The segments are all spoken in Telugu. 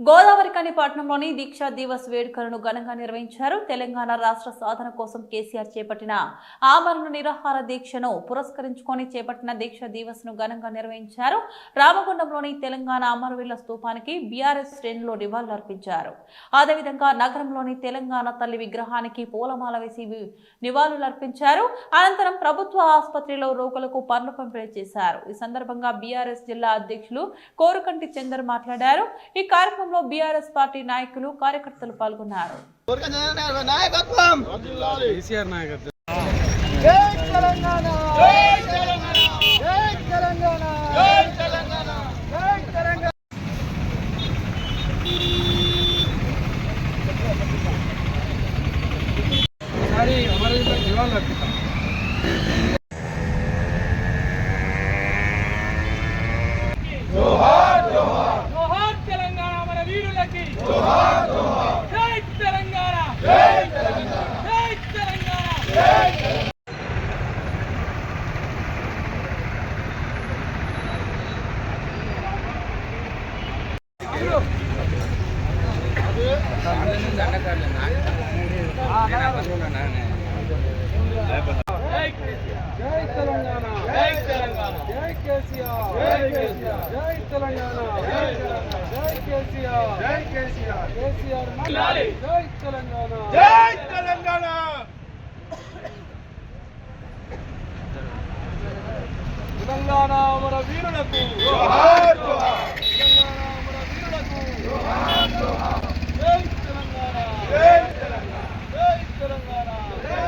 గోదావరి పట్టణంలోని దీక్షా దివస్ వేడుకలను ఘనంగా నిర్వహించారు. తెలంగాణ రాష్ట్ర సాధన కోసం కేసీఆర్ చేపట్టిన ఆమరణ నిరాహార దీక్షను పురస్కరించుకొని చేపట్టిన దీక్షా దివస్ను ఘనంగా నిర్వహించారు. రామగుండంలోని తెలంగాణ అమరవీరుల స్తూపానికి బీఆర్ఎస్ శ్రేణులు నివాళులర్పించారు. అదేవిధంగా నగరంలోని తెలంగాణ తల్లి విగ్రహానికి పూలమాల వేసి నివాళులర్పించారు. అనంతరం ప్రభుత్వ ఆసుపత్రిలో రోగులకు పనులు పంపిణీ చేశారు. ఈ సందర్భంగా బీఆర్ఎస్ జిల్లా అధ్యక్షులు కోరుకంటి చందర్ మాట్లాడారు. ఈ కార్యక్రమం కార్యక్రమంలో బీఆర్ఎస్ పార్టీ నాయకులు కార్యకర్తలు పాల్గొన్నారు. నాయకత్వం. కేసీఆర్ నాయకత్వం జై తెలంగాణ జై తెలంగాణ జై తెలంగాణ జై తెలంగాణ జై తెలంగాణ ఒకసారి అమరవీరులకు నివాళులు అర్పిద్దాం జోహార్ తెలంగాణ మన వీరులకి జోహార్ జోహార్ జై తెలంగాణ జై తెలంగాణ జై తెలంగాణ జై జై తెలంగాణ. జై తెలంగాణ. జై కేసీఆర్ జై కేసీఆర్ జై తెలంగాణ. జై తెలంగాణ జై కేసీఆర్ జై కేసీఆర్ కేసీఆర్ జై తెలంగాణ జై తెలంగాణ తెలంగాణ మన వీరులకు జోహార్ జోహార్ తెలంగాణ మన వీరులకు జోహార్ జోహార్ జై తెలంగాణ జై తెలంగాణ జై తెలంగాణ జై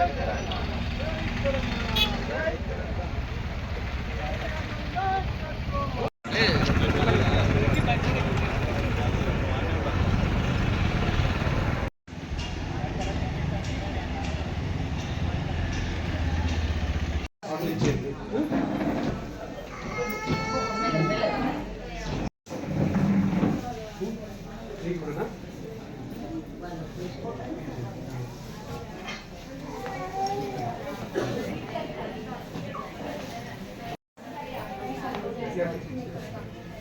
తెలంగాణ జై తెలంగాణ కేసీఆర్ గారు తెలంగాణ కోసం కష్టపడిన రోజు నవంబర్ ఇరవై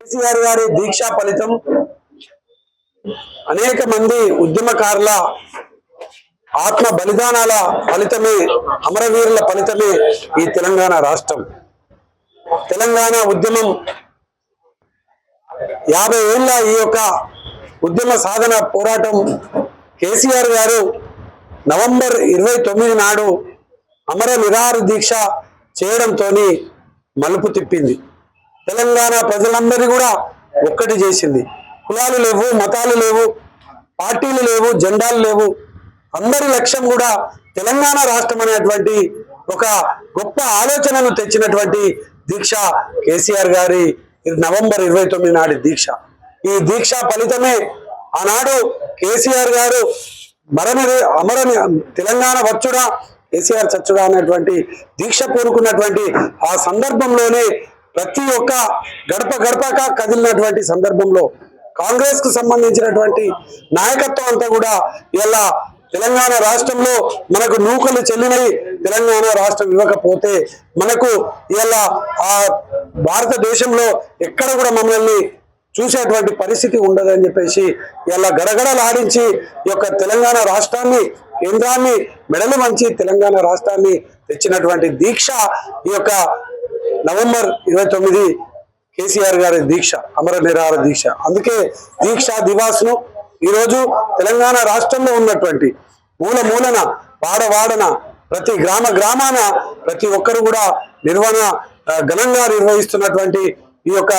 కేసీఆర్ గారి దీక్షా ఫలితం అనేక మంది ఉద్యమకారుల ఆత్మ బలిదానాల ఫలితమే అమరవీరుల ఫలితమే ఈ తెలంగాణ రాష్ట్రం. తెలంగాణ ఉద్యమం యాభై ఏళ్ళ ఈ యొక్క ఉద్యమ సాధన పోరాటం కేసీఆర్ గారు నవంబర్ ఇరవై తొమ్మిది నాడు అమర నిరాహార దీక్ష చేయడంతో మలుపు తిప్పింది. తెలంగాణ ప్రజలందరినీ కూడా ఒక్కటి చేసింది. కులాలు లేవు మతాలు లేవు పార్టీలు లేవు జెండాలు లేవు. అందరి లక్ష్యం కూడా తెలంగాణ రాష్ట్రం అనేటువంటి ఒక గొప్ప ఆలోచనను తెచ్చినటువంటి దీక్ష కేసీఆర్ గారి నవంబర్ ఇరవై తొమ్మిది నాటి దీక్ష. ఈ దీక్ష ఫలితమే ఆనాడు కేసీఆర్ గారు మరణ అమరని తెలంగాణ వచ్చుడా కేసీఆర్ చచ్చుడా అనేటువంటి దీక్ష పూనుకున్నటువంటి ఆ సందర్భంలోనే ప్రతి ఒక్క గడప గడపక కదిలినటువంటి సందర్భంలో కాంగ్రెస్కు సంబంధించినటువంటి నాయకత్వం అంతా కూడా ఇలా తెలంగాణ రాష్ట్రంలో మనకు నూకలు చెల్లినవి తెలంగాణ రాష్ట్రం ఇవ్వకపోతే మనకు ఇలా ఆ భారతదేశంలో ఎక్కడ కూడా మమ్మల్ని చూసేటువంటి పరిస్థితి ఉండదని చెప్పేసి ఇలా గడగడలాడించి ఈ యొక్క తెలంగాణ రాష్ట్రాన్ని కేంద్రాన్ని మెడలు వంచి తెలంగాణ రాష్ట్రాన్ని తెచ్చినటువంటి దీక్ష ఈ యొక్క నవంబర్ ఇరవై తొమ్మిది కేసీఆర్ గారి దీక్ష అమర నిరాహార దీక్ష. అందుకే దీక్ష దివాస్ను ఈరోజు తెలంగాణ రాష్ట్రంలో ఉన్నటువంటి మూల మూలన వాడవాడన ప్రతి గ్రామ గ్రామాన ప్రతి ఒక్కరు కూడా నిర్వహణ ఘనంగా నిర్వహిస్తున్నటువంటి ఈ యొక్క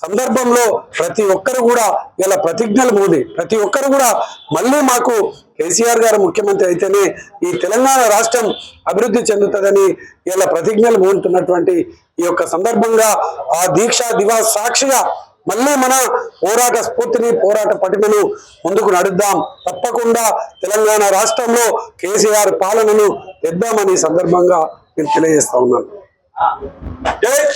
సందర్భంలో ప్రతి ఒక్కరు కూడా ఇలా ప్రతిజ్ఞలు మోది ప్రతి ఒక్కరు కూడా మళ్ళీ మాకు కేసీఆర్ గారు ముఖ్యమంత్రి అయితేనే ఈ తెలంగాణ రాష్ట్రం అభివృద్ధి చెందుతుందని ఇలా ప్రతిజ్ఞలు మోగుతున్నటువంటి ఈ యొక్క సందర్భంగా ఆ దీక్ష దివా సాక్షిగా మళ్ళీ మన పోరాట స్ఫూర్తిని పోరాట పటిమను ముందుకు నడుద్దాం. తప్పకుండా తెలంగాణ రాష్ట్రంలో కేసీఆర్ పాలనను తెద్దామని సందర్భంగా నేను తెలియజేస్తా ఉన్నాను. జై